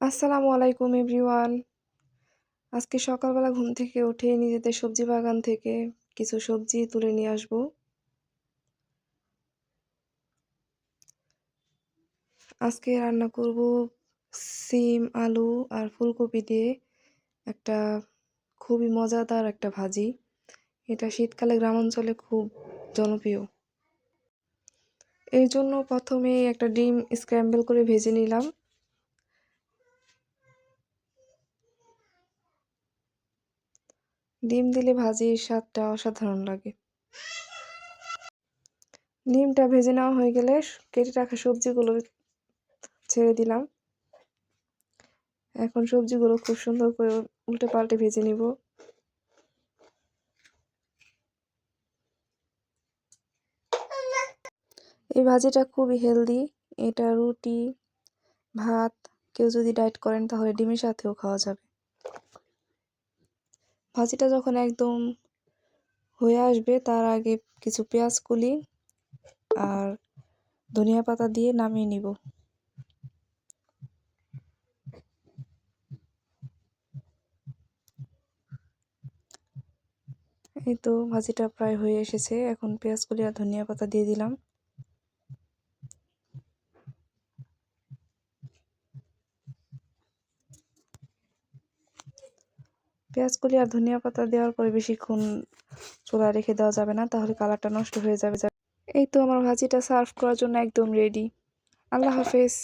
আসসালামু আলাইকুম এভরিওয়ান। আজকে সকালবেলা ঘুম থেকে উঠে নিজেদের সবজি বাগান থেকে কিছু সবজি তুলে নিয়ে আসব। আজকে রান্না করব সিম, আলু আর ফুলকপি দিয়ে একটা খুবই মজাদার একটা ভাজি। এটা শীতকালে গ্রাম অঞ্চলে খুব জনপ্রিয়। এই জন্য প্রথমে একটা ডিম স্ক্র্যাম্বল করে ভেজে নিলাম। ডিম দিলে ভাজির স্বাদটা অসাধারণ লাগে। ডিমটা ভেজে নেওয়া হয়ে গেলে কেটে রাখা সবজিগুলো ছেড়ে দিলাম। এখন সবজিগুলো খুব সুন্দর করে উল্টে পাল্টে ভেজে নিব। এই ভাজিটা খুবই হেলদি। এটা রুটি, ভাত, কেউ যদি ডায়েট করেন তাহলে ডিমের সাথেও খাওয়া যাবে। ভাজিটা যখন একদম হয়ে আসবে, তার আগে কিছু পেঁয়াজ কুলি আর ধনিয়া পাতা দিয়ে নামিয়ে নিব। এই তো ভাজিটা প্রায় হয়ে এসেছে। এখন পেঁয়াজ কুলি আর ধনিয়া পাতা দিয়ে দিলাম। পেঁয়াজ কলি আর ধনিয়া পাতা দেওয়ার পরে বেশিক্ষণ চুলায় রেখে দেওয়া যাবে না, তাহলে কালারটা নষ্ট হয়ে যাবে। এই তো আমার ভাজিটা সার্ভ করার জন্য একদম রেডি আল্লাহ হাফেজ।